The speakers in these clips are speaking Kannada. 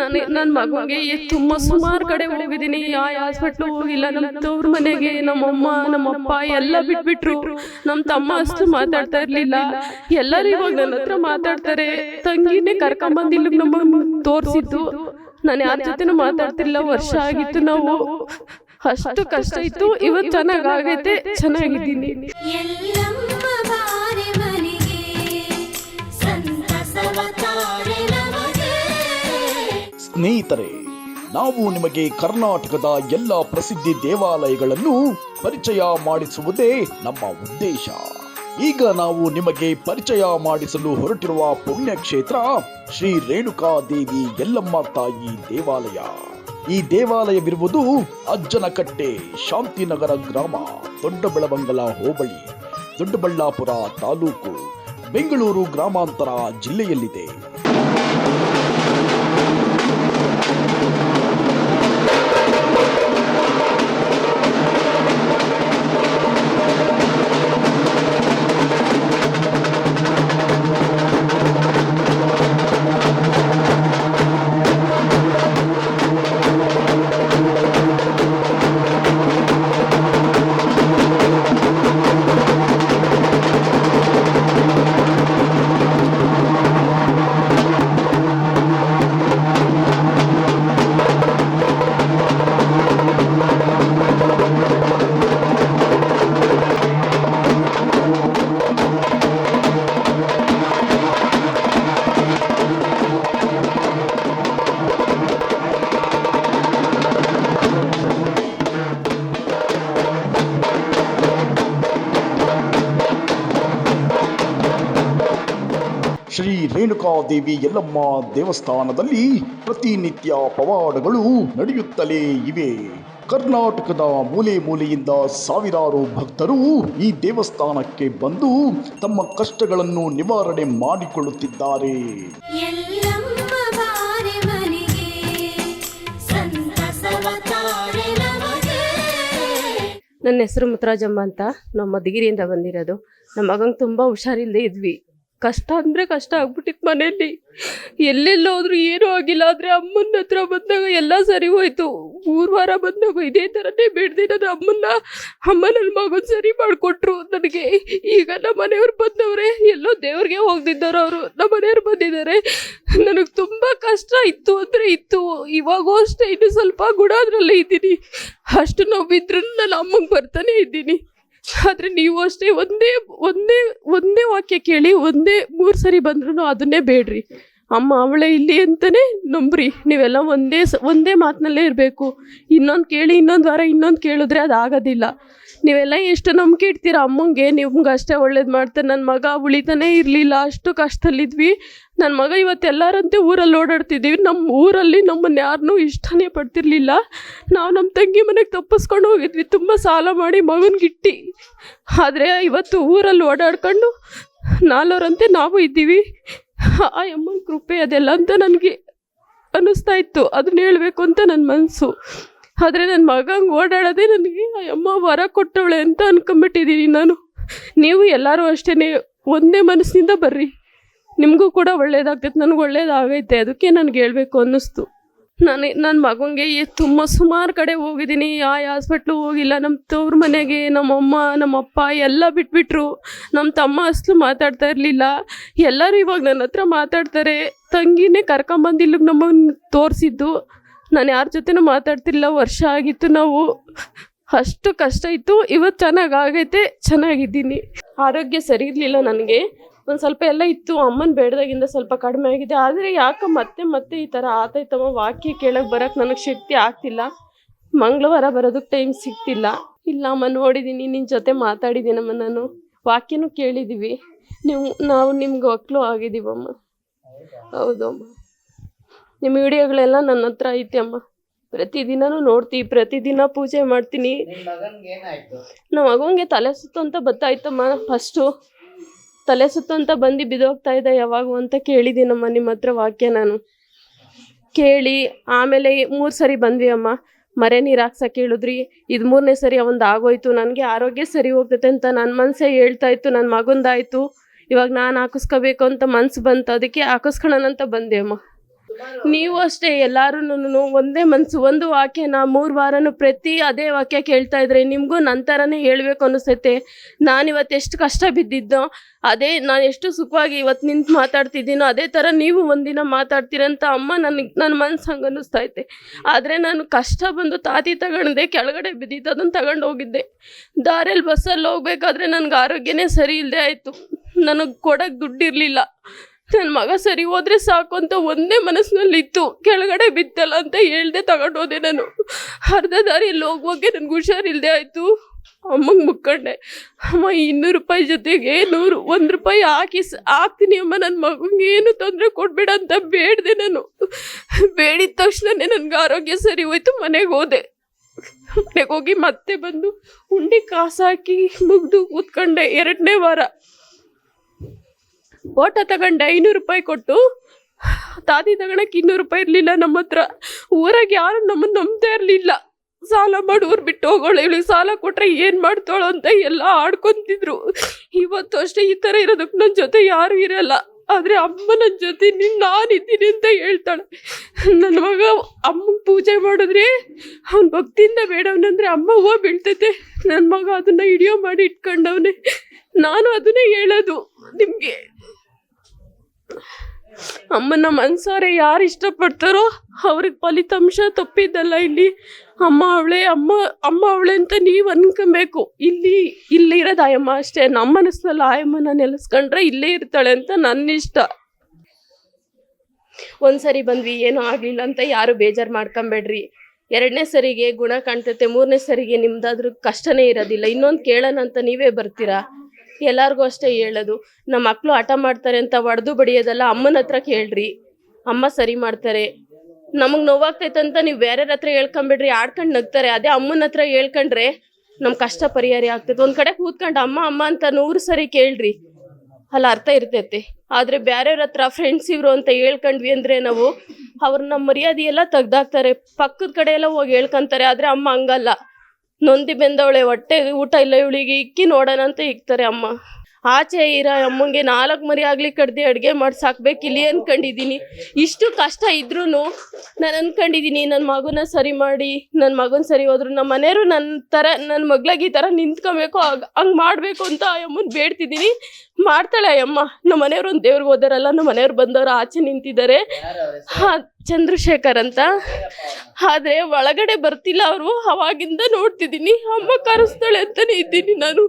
ನಾನು ನನ್ನ ಮಗುಗೆ ತುಂಬ ಸುಮಾರು ಕಡೆ ಹೋಗಿದ್ದೀನಿ. ಯಾವ ಹಾಸ್ಪಿಟ್ಲು ಹೋಗಿಲ್ಲ. ನಮ್ಮ ತವ್ರ ಮನೆಗೆ ನಮ್ಮಮ್ಮ ನಮ್ಮಪ್ಪ ಎಲ್ಲ ಬಿಟ್ಬಿಟ್ರು. ನಮ್ಮ ತಮ್ಮ ಅಷ್ಟು ಮಾತಾಡ್ತಾ ಇರ್ಲಿಲ್ಲ. ಎಲ್ಲರೂ ಇವಾಗ ನನ್ನ ಹತ್ರ ಮಾತಾಡ್ತಾರೆ. ತಂಗಿನೇ ಕರ್ಕೊಂಬಂದಿಲ್ಲ ನಮ್ಮ ತೋರಿಸಿದ್ದು. ನಾನು ಯಾರ ಜೊತೆನೂ ಮಾತಾಡ್ತಿಲ್ಲ ವರ್ಷ ಆಗಿತ್ತು ನಾವು. ಅಷ್ಟು ಕಷ್ಟ ಇತ್ತು. ಇವತ್ತು ಚೆನ್ನಾಗಾಗೈತೆ. ಚೆನ್ನಾಗಿದ್ದೀನಿ. ಸ್ನೇಹಿತರೆ, ನಾವು ನಿಮಗೆ ಕರ್ನಾಟಕದ ಎಲ್ಲ ಪ್ರಸಿದ್ಧಿ ದೇವಾಲಯಗಳನ್ನು ಪರಿಚಯ ಮಾಡಿಸುವುದೇ ನಮ್ಮ ಉದ್ದೇಶ. ಈಗ ನಾವು ನಿಮಗೆ ಪರಿಚಯ ಮಾಡಿಸಲು ಹೊರಟಿರುವ ಪುಣ್ಯಕ್ಷೇತ್ರ ಶ್ರೀ ರೇಣುಕಾ ದೇವಿ ಯಲ್ಲಮ್ಮ ತಾಯಿ ದೇವಾಲಯ. ಈ ದೇವಾಲಯವಿರುವುದು ಅಜ್ಜನಕಟ್ಟೆ ಶಾಂತಿನಗರ ಗ್ರಾಮ, ದೊಡ್ಡಬೆಳವಂಗಲ ಹೋಬಳಿ, ದೊಡ್ಡಬಳ್ಳಾಪುರ ತಾಲೂಕು, ಬೆಂಗಳೂರು ಗ್ರಾಮಾಂತರ ಜಿಲ್ಲೆಯಲ್ಲಿದೆ. ಶ್ರೀ ರೇಣುಕಾದೇವಿ ಯಲ್ಲಮ್ಮ ದೇವಸ್ಥಾನದಲ್ಲಿ ಪ್ರತಿನಿತ್ಯ ಪವಾಡಗಳು ನಡೆಯುತ್ತಲೇ ಇವೆ. ಕರ್ನಾಟಕದ ಮೂಲೆ ಮೂಲೆಯಿಂದ ಸಾವಿರಾರು ಭಕ್ತರು ಈ ದೇವಸ್ಥಾನಕ್ಕೆ ಬಂದು ತಮ್ಮ ಕಷ್ಟಗಳನ್ನು ನಿವಾರಣೆ ಮಾಡಿಕೊಳ್ಳುತ್ತಿದ್ದಾರೆ. ಎಲ್ಲಮ್ಮ ಬಾರೆ ಮನೆಗೆ ಸಂತಸವ ತಾರೆ ನಮಗೆ. ನನ್ನ ಹೆಸರು ಮುತ್ತರಾಜಮ್ಮ ಅಂತ ನಮ್ಮ ಮಧುಗಿರಿಯಿಂದ ಬಂದಿರೋದು. ನಮ್ಮ ಮಗಂಗೆ ತುಂಬ ಹುಷಾರಿಲ್ಲದೆ ಇದ್ವಿ. ಕಷ್ಟ ಅಂದರೆ ಕಷ್ಟ ಆಗ್ಬಿಟ್ಟಿತ್ತು ಮನೆಯಲ್ಲಿ. ಎಲ್ಲೆಲ್ಲಿ ಹೋದ್ರು ಏನೂ ಆಗಿಲ್ಲ, ಆದರೆ ಅಮ್ಮನ ಹತ್ರ ಬಂದಾಗ ಎಲ್ಲ ಸರಿ ಹೋಯ್ತು. ಮೂರು ವಾರ ಬಂದಾಗ ಇದೇ ಥರನೇ ಬೇಡ್ದೆ. ನನ್ನ ಅಮ್ಮನ್ನ ಅಮ್ಮ ನನ್ನ ಮಗನ ಸರಿ ಮಾಡಿಕೊಟ್ರು ನನಗೆ. ಈಗ ನಮ್ಮ ಮನೆಯವ್ರು ಬಂದವ್ರೆ, ಎಲ್ಲೋ ದೇವ್ರಿಗೆ ಹೋಗ್ದಿದ್ದಾರೆ ಅವರು, ನಮ್ಮ ಮನೆಯವ್ರು ಬಂದಿದ್ದಾರೆ. ನನಗೆ ತುಂಬ ಕಷ್ಟ ಇತ್ತು ಅಂದರೆ ಇತ್ತು. ಇವಾಗೂ ಅಷ್ಟೇ, ಇನ್ನು ಸ್ವಲ್ಪ ಗುಣ ಅದರಲ್ಲೇ ಇದ್ದೀನಿ. ಅಷ್ಟು ನೋವಿದ್ರು ನಾನು ಅಮ್ಮಂಗೆ ಬರ್ತಾನೆ ಇದ್ದೀನಿ. ಆದರೆ ನೀವು ಅಷ್ಟೇ ಒಂದೇ ಒಂದೇ ಒಂದೇ ವಾಕ್ಯ ಕೇಳಿ ಒಂದೇ ಮೂರು ಸರಿ ಬಂದ್ರೂ ಅದನ್ನೇ ಬೇಡ್ರಿ. ಅಮ್ಮ, ಅವಳೇ ಇಲ್ಲಿ ಅಂತಾನೆ ನಂಬ್ರಿ. ನೀವೆಲ್ಲ ಒಂದೇ ಒಂದೇ ಮಾತಿನಲ್ಲೇ ಇರಬೇಕು. ಇನ್ನೊಂದು ಕೇಳಿ ಇನ್ನೊಂದು ವಾರ ಇನ್ನೊಂದು ಕೇಳಿದ್ರೆ ಅದು ಆಗೋದಿಲ್ಲ. ನೀವೆಲ್ಲ ಎಷ್ಟು ನಂಬಿಕೆ ಇಡ್ತೀರ? ಅಮ್ಮಂಗೆ, ನಿಮ್ಗೆ ಅಷ್ಟೇ ಒಳ್ಳೇದು ಮಾಡ್ತಾರೆ. ನನ್ನ ಮಗ ಉಳಿತಾನೇ ಇರಲಿಲ್ಲ, ಅಷ್ಟು ಕಷ್ಟದಲ್ಲಿದ್ವಿ. ನನ್ನ ಮಗ ಇವತ್ತು ಎಲ್ಲರಂತೆ ಊರಲ್ಲಿ ಓಡಾಡ್ತಿದ್ದೀವಿ ನಮ್ಮ ಊರಲ್ಲಿ ನಮ್ಮನ್ನು ಯಾರನ್ನೂ ಇಷ್ಟನೇ ಪಡ್ತಿರ್ಲಿಲ್ಲ. ನಾವು ನಮ್ಮ ತಂಗಿ ಮನೆಗೆ ತಪ್ಪಿಸ್ಕೊಂಡು ಹೋಗಿದ್ವಿ. ತುಂಬ ಸಾಲ ಮಾಡಿ ಮಗನಿಗಿಟ್ಟು ಆದರೆ ಇವತ್ತು ಊರಲ್ಲಿ ಓಡಾಡ್ಕೊಂಡು ನಾಲ್ವರಂತೆ ನಾವು ಇದ್ದೀವಿ. ಆ ಅಮ್ಮನ ಕೃಪೆ ಅದೆಲ್ಲ ಅಂತ ನನಗೆ ಅನ್ನಿಸ್ತಾ ಇತ್ತು. ಅದನ್ನ ಹೇಳಬೇಕು ಅಂತ ನನ್ನ ಮನಸ್ಸು ಆದರೆ ನನ್ನ ಮಗಂಗೆ ಓಡಾಡೋದೇ ನನಗೆ, ಆ ಅಮ್ಮ ವರ ಕೊಟ್ಟವಳೆ ಅಂತ ಅನ್ಕೊಂಬಿಟ್ಟಿದ್ದೀನಿ ನಾನು. ನೀವು ಎಲ್ಲರೂ ಅಷ್ಟೇ ಒಂದೇ ಮನಸ್ಸಿನಿಂದ ಬರ್ರಿ. ನಿಮಗೂ ಕೂಡ ಒಳ್ಳೇದಾಗ್ತೈತೆ, ನನಗೆ ಒಳ್ಳೇದಾಗೈತೆ, ಅದಕ್ಕೆ ನನಗೆ ಹೇಳಬೇಕು ಅನ್ನಿಸ್ತು. ನಾನು ನನ್ನ ಮಗನಿಗೆ ತುಂಬ ಸುಮಾರು ಕಡೆ ಹೋಗಿದ್ದೀನಿ ಯಾವ ಹಾಸ್ಪಿಟ್ಲು ಹೋಗಿಲ್ಲ ನಮ್ಮ ತವ್ರ ಮನೆಗೆ ನಮ್ಮಮ್ಮ ನಮ್ಮಪ್ಪ ಎಲ್ಲ ಬಿಟ್ಬಿಟ್ರು. ನಮ್ಮ ತಮ್ಮ ಅಸಲು ಮಾತಾಡ್ತಾ ಇರಲಿಲ್ಲ. ಎಲ್ಲರೂ ಇವಾಗ ನನ್ನ ಹತ್ರ ಮಾತಾಡ್ತಾರೆ. ತಂಗಿನೇ ಕರ್ಕೊಂಬಂದು ಇಲ್ಲಿಗೆ ನಮ್ಮನ್ನು ತೋರಿಸಿದ್ದು. ನಾನು ಯಾರ ಜೊತೆನೂ ಮಾತಾಡ್ತಿಲ್ಲ, ವರ್ಷ ಆಗಿತ್ತು ನಾವು. ಅಷ್ಟು ಕಷ್ಟ ಇತ್ತು ಇವತ್ತು ಚೆನ್ನಾಗಿ ಆಗೈತೆ, ಚೆನ್ನಾಗಿದ್ದೀನಿ. ಆರೋಗ್ಯ ಸರಿ ಇರಲಿಲ್ಲ ನನಗೆ. ಒಂದು ಸ್ವಲ್ಪ ಎಲ್ಲ ಇತ್ತು, ಅಮ್ಮನ ಬೇಡದಾಗಿಂದ ಸ್ವಲ್ಪ ಕಡಿಮೆ ಆಗಿದೆ. ಆದರೆ ಯಾಕೆ ಮತ್ತೆ ಮತ್ತೆ ಈ ಥರ ಆತೈತಮ್ಮ ವಾಕ್ಯ ಕೇಳಕ್ಕೆ ಬರೋಕ್ಕೆ ನನಗೆ ಶಕ್ತಿ ಆಗ್ತಿಲ್ಲ. ಮಂಗಳವಾರ ಬರೋದಕ್ಕೆ ಟೈಮ್ ಸಿಗ್ತಿಲ್ಲ. ಇಲ್ಲ ಅಮ್ಮ ನೋಡಿದ್ದೀನಿ ನಿನ್ನ ಜೊತೆ ಮಾತಾಡಿದ್ದೀನಮ್ಮ ನಾನು. ವಾಕ್ಯನೂ ಕೇಳಿದ್ದೀವಿ ನೀವು, ನಾವು ನಿಮ್ಗೆ ಒಕ್ಕಲು ಆಗಿದ್ದೀವಮ್ಮ ಹೌದು ಅಮ್ಮ. ನಿಮ್ಮ ವಿಡಿಯೋಗಳೆಲ್ಲ ನನ್ನ ಹತ್ರ ಐತೆ ಅಮ್ಮ ಪ್ರತಿದಿನನೂ ನೋಡ್ತೀವಿ, ಪ್ರತಿದಿನ ಪೂಜೆ ಮಾಡ್ತೀನಿ. ನಮ್ಮ ಮಗನಿಗೆ ತಲೆ ಸುತ್ತು ಅಂತ ಬತ್ತಾಯ್ತಮ್ಮ ಫಸ್ಟು ತಲೆ ಸುತ್ತು ಅಂತ ಬಂದು ಬಿದ್ದೋಗ್ತಾ ಇದ್ದ ಯಾವಾಗ ಅಂತ ಕೇಳಿದ್ದೀನಮ್ಮ ನಿಮ್ಮ ಹತ್ರ ವಾಕ್ಯ ನಾನು. ಕೇಳಿ, ಆಮೇಲೆ ಮೂರು ಸರಿ ಬಂದ್ವಿ ಅಮ್ಮ ಮರೆ ನೀರು ಹಾಕ್ಸಕ್ಕೆ ಹೇಳಿದ್ರಿ, ಇದು ಮೂರನೇ ಸರಿ ಅವಂದು ಆಗೋಯ್ತು. ನನಗೆ ಆರೋಗ್ಯ ಸರಿ ಹೋಗ್ತೈತೆ ಅಂತ ನನ್ನ ಮನಸ್ಸೇ ಹೇಳ್ತಾ ಇತ್ತು ನನ್ನ ಮಗಂದಾಯಿತು. ಇವಾಗ ನಾನು ಹಾಕಿಸ್ಕೋಬೇಕು ಅಂತ ಮನ್ಸು ಬಂತು, ಅದಕ್ಕೆ ಹಾಕಿಸ್ಕೊಳ್ಳೋಣ ಅಂತ ಬಂದೆ ಅಮ್ಮ ನೀವು ಅಷ್ಟೇ ಎಲ್ಲಾರು ಒಂದೇ ಮನ್ಸು, ಒಂದು ವಾಕ್ಯನ ಮೂರು ವಾರನು ಪ್ರತಿ ಅದೇ ವಾಕ್ಯ ಕೇಳ್ತಾ ಇದ್ರೆ ನಿಮಗೂ ನನ್ನ ಥರನೇ ಹೇಳ್ಬೇಕು ಅನಿಸ್ತೈತೆ. ನಾನಿವತ್ತು ಎಷ್ಟು ಕಷ್ಟ ಬಿದ್ದಿದ್ದೋ, ಅದೇ ನಾನು ಎಷ್ಟು ಸುಖವಾಗಿ ಇವತ್ತು ನಿಂತು ಮಾತಾಡ್ತಿದ್ದೀನೋ, ಅದೇ ಥರ ನೀವು ಒಂದಿನ ಮಾತಾಡ್ತೀರಂತ ಅಮ್ಮ ನನಗೆ ನನ್ನ ಮನ್ಸು ಹಂಗೆ ಅನ್ನಿಸ್ತಾ ಐತೆ ಆದರೆ ನಾನು ಕಷ್ಟ ಬಂದು ತಾತಿ ತಗೊಂಡೆ ಕೆಳಗಡೆ ಬಿದ್ದಿದ್ದು ಅದನ್ನು ತಗೊಂಡು ಹೋಗಿದ್ದೆ. ದಾರಿಯಲ್ಲಿ ಬಸ್ಸಲ್ಲಿ ಹೋಗ್ಬೇಕಾದ್ರೆ ನನಗೆ ಆರೋಗ್ಯನೇ ಸರಿ ಇಲ್ಲದೆ ಆಯಿತು. ನನಗೆ ಕೊಡೋಕ್ಕೆ ದುಡ್ಡಿರಲಿಲ್ಲ ನನ್ನ ಮಗ ಸರಿ ಹೋದ್ರೆ ಸಾಕು ಅಂತ ಒಂದೇ ಮನಸ್ಸಿನಲ್ಲಿತ್ತು. ಕೆಳಗಡೆ ಬಿತ್ತಲ್ಲ ಅಂತ ಹೇಳ್ದೆ ತಗೊಂಡೋದೆ ನಾನು. ಅರ್ಧ ದಾರಿಯಲ್ಲಿ ಹೋಗುವಾಗೆ ನನಗೆ ಹುಷಾರಿಲ್ಲದೆ ಆಯಿತು. ಅಮ್ಮಂಗೆ ಮುಕ್ಕಂಡೆ ಅಮ್ಮ, ಇನ್ನೂರು ರೂಪಾಯಿ ಜೊತೆಗೆ ನೂರು, ಒಂದು ರೂಪಾಯಿ ಹಾಕಿ ಹಾಕ್ತೀನಿ ಅಮ್ಮ ನನ್ನ ಮಗಂಗೆ ಏನು ತೊಂದರೆ ಕೊಡಬೇಡ ಅಂತ ಬೇಡದೆ ನಾನು. ಬೇಡಿದ ತಕ್ಷಣನೇ ನನಗೆ ಆರೋಗ್ಯ ಸರಿ ಹೋಯ್ತು, ಮನೆಗೆ ಹೋದೆ. ಮನೆಗೆ ಹೋಗಿ ಮತ್ತೆ ಬಂದು ಉಂಡಿ ಕಾಸು ಹಾಕಿ ಮುಗ್ದು ಕೂತ್ಕೊಂಡೆ ಎರಡನೇ ವಾರ. ಓಟ ತಗೊಂಡೆ ಐನೂರು ರೂಪಾಯಿ ಕೊಟ್ಟು ತಾತಿ ತಗೊಳಕ್ಕೆ ಇನ್ನೂರು ರೂಪಾಯಿ ಇರಲಿಲ್ಲ ನಮ್ಮ ಹತ್ರ. ಊರಾಗ ಯಾರು ನಮ್ಮನ್ನು ನಂಬ್ತಾ ಇರಲಿಲ್ಲ. ಸಾಲ ಮಾಡಿ, ಊರು ಬಿಟ್ಟು ಹೋಗೋಳು, ಇವಳಿಗೆ ಸಾಲ ಕೊಟ್ಟರೆ ಏನು ಮಾಡ್ತಾಳು ಅಂತ ಎಲ್ಲ ಆಡ್ಕೊತಿದ್ರು. ಇವತ್ತು ಅಷ್ಟೇ ಈ ಥರ ಇರೋದಕ್ಕೆ ನನ್ನ ಜೊತೆ ಯಾರು ಇರಲ್ಲ. ಆದರೆ ಅಮ್ಮ ನನ್ನ ಜೊತೆ ನಾನು ನಾನಿದ್ದೀನಿ ಅಂತ ಹೇಳ್ತಾಳೆ. ನನ್ನ ಮಗ ಅಮ್ಮಗೆ ಪೂಜೆ ಮಾಡಿದ್ರೆ ಅವ್ನ ಭಕ್ತಿಯಿಂದ ಬೇಡವನಂದ್ರೆ ಅಮ್ಮ ಹೂವು ಬೀಳ್ತೈತೆ. ನನ್ನ ಮಗ ಅದನ್ನು ಹಿಡಿಯೋ ಮಾಡಿ ಇಟ್ಕೊಂಡವನೇ. ನಾನು ಅದನ್ನೇ ಹೇಳೋದು. ನಿಮಗೆ ಅಮ್ಮನ ಮನ್ಸಾರೆ ಯಾರು ಇಷ್ಟಪಡ್ತಾರೋ ಅವ್ರಿಗೆ ಫಲಿತಾಂಶ ತಪ್ಪಿದ್ದಲ್ಲ ಇಲ್ಲಿ. ಅಮ್ಮ ಅವಳೆ, ಅಮ್ಮ ಅಮ್ಮ ಅವಳೆ ಅಂತ ನೀವು ಅನ್ಕೊಬೇಕು. ಇಲ್ಲಿ ಇಲ್ಲಿ ಇರೋದು ಆಯಮ್ಮ ಅಷ್ಟೇ. ನಮ್ಮ ಮನಸ್ಸಿನಲ್ಲಿ ಆಯಮ್ಮನ ನೆಲೆಸ್ಕೊಂಡ್ರೆ ಇಲ್ಲೇ ಇರ್ತಾಳೆ ಅಂತ ನನ್ನ ಇಷ್ಟ ಒಂದ್ಸರಿ ಬಂದ್ವಿ, ಏನೂ ಆಗಲಿಲ್ಲ ಅಂತ ಯಾರು ಬೇಜಾರು ಮಾಡ್ಕೊಂಬೇಡ್ರಿ. ಎರಡನೇ ಸರಿಗೆ ಗುಣ ಕಾಣ್ತೈತೆ, ಮೂರನೇ ಸರಿಗೆ ನಿಮ್ದಾದ್ರೂ ಕಷ್ಟನೇ ಇರೋದಿಲ್ಲ. ಇನ್ನೊಂದು ಕೇಳೋಣ ಅಂತ ನೀವೇ ಬರ್ತೀರಾ? ಎಲ್ಲರಿಗೂ ಅಷ್ಟೇ ಹೇಳೋದು. ನಮ್ಮ ಮಕ್ಕಳು ಹಠ ಮಾಡ್ತಾರೆ ಅಂತ ಹೊಡೆದು ಬಡಿಯೋದಲ್ಲ ಅಮ್ಮನ ಹತ್ರ ಕೇಳ್ರಿ. ಅಮ್ಮ ಸರಿ ಮಾಡ್ತಾರೆ. ನಮಗೆ ನೋವಾಗ್ತೈತೆ ಅಂತ ನೀವು ಬೇರೆಯವ್ರ ಹತ್ರ ಹೇಳ್ಕೊಂಬಿಡ್ರಿ, ಆಡ್ಕೊಂಡು ನಗ್ತಾರೆ. ಅದೇ ಅಮ್ಮನ ಹತ್ರ ಹೇಳ್ಕೊಂಡ್ರೆ ನಮ್ಮ ಕಷ್ಟ ಪರಿಹಾರ ಆಗ್ತೈತೆ. ಒಂದು ಕಡೆ ಕೂತ್ಕೊಂಡು ಅಮ್ಮ ಅಮ್ಮ ಅಂತ ನೂರು ಸರಿ ಕೇಳ್ರಿ. ಅಲ್ಲಿ, ಅರ್ಥ ಇರ್ತೈತೆ. ಆದರೆ ಬೇರೆಯವ್ರ ಹತ್ರ ಫ್ರೆಂಡ್ಸ್ ಇವರು ಅಂತ ಹೇಳ್ಕೊಂಡ್ವಿ ಅಂದರೆ ನಾವು ಅವ್ರನ್ನ ಮರ್ಯಾದೆ ಎಲ್ಲ ತೆಗ್ದಾಕ್ತಾರೆ. ಪಕ್ಕದ ಕಡೆ ಎಲ್ಲ ಹೋಗಿ ಹೇಳ್ಕೊಂತಾರೆ. ಆದರೆ ಅಮ್ಮ ಹಂಗಲ್ಲ. ನೊಂದಿ ಬೆಂದವಳೆ ಹೊಟ್ಟೆ ಊಟ ಇಲ್ಲ ಇವಳಿಗೆ ಇಕ್ಕಿ ನೋಡೋಣ ಅಂತ ಇಕ್ತಾರೆ ಅಮ್ಮ. ಆಚೆ ಇರೋ ಅಮ್ಮಂಗೆ ನಾಲ್ಕು ಮರಿ ಆಗಲಿ ಕಡ್ದು ಅಡುಗೆ ಮಾಡಿ ಸಾಕ್ಬೇಕು ಇಲ್ಲಿ ಅನ್ಕೊಂಡಿದ್ದೀನಿ. ಇಷ್ಟು ಕಷ್ಟ ಇದ್ರೂ ನಾನು ಅನ್ಕೊಂಡಿದ್ದೀನಿ ನನ್ನ ಮಗುನ ಸರಿ ಮಾಡಿ ನನ್ನ ಮಗನ ಸರಿ ಹೋದ್ರು ನಮ್ಮ ಮನೆಯವರು ನನ್ನ ಥರ ನನ್ನ ಮಗ್ಳಿಗೆ ಈ ಥರ ನಿಂತ್ಕೊಬೇಕು ಹಂಗೆ ಮಾಡಬೇಕು ಅಂತ ಆ ಅಮ್ಮನ ಬೇಡ್ತಿದ್ದೀನಿ. ಮಾಡ್ತಾಳೆ ಅಯ್ಯಮ್ಮ ನಮ್ಮ ಮನೆಯವರು ಒಂದು ದೇವ್ರಿಗೆ ಹೋದಾರಲ್ಲ, ನಮ್ಮ ಮನೆಯವ್ರು ಬಂದವರು ಆಚೆ ನಿಂತಿದ್ದಾರೆ. ಚಂದ್ರಶೇಖರ್ ಅಂತ. ಆದರೆ ಒಳಗಡೆ ಬರ್ತಿಲ್ಲ ಅವರು, ಅವಾಗಿಂದ ನೋಡ್ತಿದ್ದೀನಿ. ಅಮ್ಮ ಕರೆಸ್ತಾಳೆ ಅಂತಲೇ ಇದ್ದೀನಿ ನಾನು.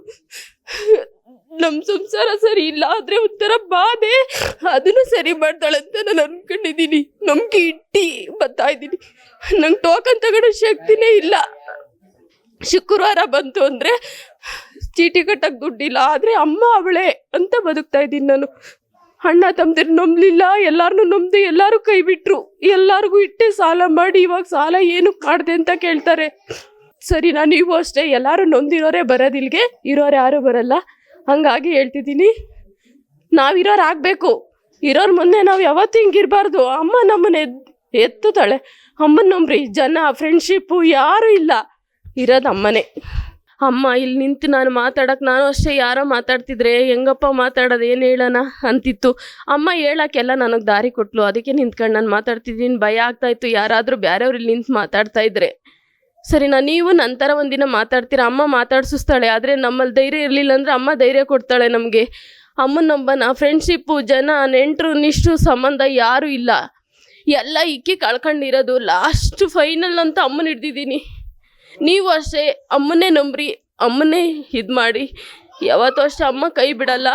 ನಮ್ಮ ಸಂಸಾರ ಸರಿ ಇಲ್ಲ, ಆದರೆ ಒಂಥರ ಬಾಧೆ. ಅದನ್ನು ಸರಿ ಮಾಡ್ತಾಳೆ ಅಂತ ನಾನು ಅನ್ಕೊಂಡಿದ್ದೀನಿ. ನಂಬಿಕೆ ಇಟ್ಟು ಬರ್ತಾ ಇದ್ದೀನಿ. ನಂಗೆ ಟೋಕನ್ ತಗೊಳ್ಳೋ ಶಕ್ತಿನೇ ಇಲ್ಲ. ಶುಕ್ರವಾರ ಬಂತು ಅಂದರೆ ಚೀಟಿ ಕಟ್ಟಕ್ಕೆ ದುಡ್ಡಿಲ್ಲ, ಆದರೆ ಅಮ್ಮ ಅವಳೆ ಅಂತ ಬದುಕ್ತಾ ಇದ್ದೀನಿ ನಾನು. ಅಣ್ಣ ತಮ್ಮದಿರು ನಂಬಲಿಲ್ಲ ಎಲ್ಲಾರನ್ನೂ ನಂಬ್ದು ಎಲ್ಲರೂ ಕೈ ಬಿಟ್ಟರು ಎಲ್ಲರಿಗೂ ಇಟ್ಟೆ ಸಾಲ ಮಾಡಿ, ಇವಾಗ ಸಾಲ ಏನು ಮಾಡಿದೆ ಅಂತ ಕೇಳ್ತಾರೆ. ಸರಿ, ನಾನು ನೀವು ಅಷ್ಟೇ. ಎಲ್ಲರೂ ನೊಂದಿರೋರೇ ಬರೋದಿಲ್ಗೆ, ಇರೋರು ಯಾರೂ ಬರಲ್ಲ. ಹಂಗಾಗಿ ಹೇಳ್ತಿದ್ದೀನಿ ನಾವಿರೋರು ಆಗಬೇಕು ಇರೋರ ಮುಂದೆ ನಾವು ಯಾವತ್ತೂ ಹಿಂಗಿರಬಾರ್ದು. ಅಮ್ಮ ನಮ್ಮನ್ನ ಎದ್ ಎತ್ತುತ್ತಾಳೆ. ಅಮ್ಮನ ನಂಬ್ರಿ, ಜನ ಫ್ರೆಂಡ್ಶಿಪ್ಪು ಯಾರೂ ಇಲ್ಲ. ಇರೋದು ಅಮ್ಮನೇ. ಅಮ್ಮ ಇಲ್ಲಿ ನಿಂತು ನಾನು ಮಾತಾಡೋಕೆ ನಾನು ಅಷ್ಟೇ ಯಾರೋ ಮಾತಾಡ್ತಿದ್ರೆ ಹೆಂಗಪ್ಪ ಮಾತಾಡೋದು ಏನು ಹೇಳೋಣ ಅಂತಿತ್ತು. ಅಮ್ಮ ಹೇಳೋಕ್ಕೆಲ್ಲ ನನಗೆ ದಾರಿ ಕೊಟ್ಲು. ಅದಕ್ಕೆ ನಿಂತ್ಕೊಂಡು ನಾನು ಮಾತಾಡ್ತಿದ್ದೀನಿ. ಭಯ ಆಗ್ತಾಯಿತ್ತು ಯಾರಾದರೂ ಬೇರೆಯವ್ರು ಇಲ್ಲಿ ನಿಂತು ಮಾತಾಡ್ತಾ ಇದ್ರೆ. ಸರಿನಾ, ನೀವು ನಂತರ ಒಂದಿನ ಮಾತಾಡ್ತೀರಾ? ಅಮ್ಮ ಮಾತಾಡಿಸ್ತಾಳೆ ಆದರೆ ನಮ್ಮಲ್ಲಿ ಧೈರ್ಯ ಇರಲಿಲ್ಲ ಅಂದರೆ ಅಮ್ಮ ಧೈರ್ಯ ಕೊಡ್ತಾಳೆ ನಮಗೆ. ಅಮ್ಮನ ನಂಬನ? ಫ್ರೆಂಡ್ಶಿಪ್ಪು ಜನ, ನೆಂಟರು, ನಿಷ್ಠು, ಸಂಬಂಧ ಯಾರೂ ಇಲ್ಲ. ಎಲ್ಲ ಇಕ್ಕಿ ಕಳ್ಕೊಂಡಿರೋದು. ಲಾಸ್ಟ್ ಫೈನಲ್ ಅಂತ ಅಮ್ಮನ ಹಿಡ್ದಿದ್ದೀನಿ. ನೀವು ಅಷ್ಟೇ ಅಮ್ಮನೇ ನಂಬ್ರಿ ಅಮ್ಮನೇ ಇದು ಮಾಡಿ ಯಾವತ್ತೂ ಅಷ್ಟೇ ಅಮ್ಮ ಕೈ ಬಿಡಲ್ಲ.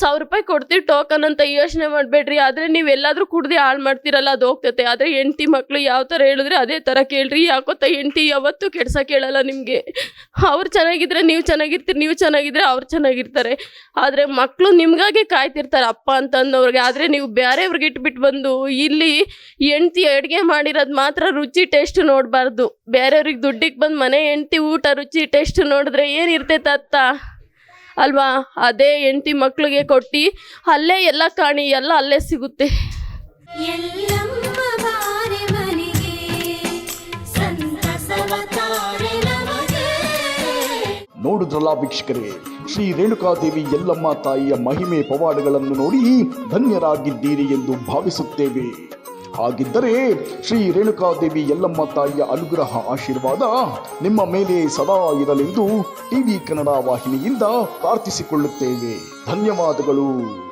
ಸಾವಿರ ರೂಪಾಯಿ ಕೊಡ್ತೀವಿ ಟೋಕನ್ ಅಂತ ಯೋಚನೆ ಮಾಡಬೇಡ್ರಿ. ಆದರೆ ನೀವು ಎಲ್ಲಾದರೂ ಕುಡ್ದು ಹಾಳು ಮಾಡ್ತೀರಲ್ಲ, ಅದು ಹೋಗ್ತೈತೆ. ಆದರೆ ಹೆಂಡ್ತಿ ಮಕ್ಕಳು ಯಾವ ಥರ ಹೇಳಿದ್ರೆ ಅದೇ ಥರ ಕೇಳ್ರಿ. ಯಾಕೋತ ಹೆಂಡ್ತಿ ಯಾವತ್ತೂ ಕೆಡ್ಸ ಕೇಳಲ್ಲ ನಿಮಗೆ. ಅವ್ರು ಚೆನ್ನಾಗಿದ್ರೆ ನೀವು ಚೆನ್ನಾಗಿರ್ತೀರಿ, ನೀವು ಚೆನ್ನಾಗಿದ್ರೆ ಅವ್ರು ಚೆನ್ನಾಗಿರ್ತಾರೆ. ಆದರೆ ಮಕ್ಕಳು ನಿಮಗಾಗೆ ಕಾಯ್ತಿರ್ತಾರೆ ಅಪ್ಪ ಅಂತಂದವ್ರಿಗೆ. ಆದರೆ ನೀವು ಬೇರೆಯವ್ರಿಗೆ ಇಟ್ಬಿಟ್ಟು ಬಂದು ಇಲ್ಲಿ ಹೆಂಡ್ತಿ ಅಡುಗೆ ಮಾಡಿರೋದು ಮಾತ್ರ ರುಚಿ ಟೇಸ್ಟ್ ನೋಡಬಾರ್ದು. ಬೇರೆಯವ್ರಿಗೆ ದುಡ್ಡಿಗೆ ಬಂದು ಮನೆ ಹೆಂಡ್ತಿ ಊಟ ರುಚಿ ಟೇಸ್ಟ್ ನೋಡಿದ್ರೆ ಏನಿರ್ತೈತೆ ಅತ್ತ? ಅಲ್ವಾ? ಅದೇ ಹೆಂಡತಿ ಮಕ್ಕಳಿಗೆ ಕೊಟ್ಟು ಅಲ್ಲೇ ಎಲ್ಲ ಕಾಣಿ ಎಲ್ಲ ಅಲ್ಲೇ ಸಿಗುತ್ತೆ. ಎಲ್ಲಮ್ಮ ಬಾರೆ ಮನೆಗೆ ಸಂತಸವ ತಾರೆ ನಮಗೆ. ನೋಡಿದ್ರಲ್ಲ ವೀಕ್ಷಕರೇ ಶ್ರೀ ರೇಣುಕಾದೇವಿ ಎಲ್ಲಮ್ಮ ತಾಯಿಯ ಮಹಿಮೆ ಪವಾಡಗಳನ್ನು ನೋಡಿ ಧನ್ಯರಾಗಿದ್ದೀರಿ ಎಂದು ಭಾವಿಸುತ್ತೇವೆ. ಹಾಗಿದ್ದರೆ ಶ್ರೀ ರೇಣುಕಾದೇವಿ ಯಲ್ಲಮ್ಮ ತಾಯಿಯ ಅನುಗ್ರಹ ಆಶೀರ್ವಾದ ನಿಮ್ಮ ಮೇಲೆ ಸದಾ ಇರಲೆಂದು ಟಿವಿ ಕನ್ನಡ ವಾಹಿನಿಯಿಂದ ಪ್ರಾರ್ಥಿಸಿಕೊಳ್ಳುತ್ತೇವೆ. ಧನ್ಯವಾದಗಳು.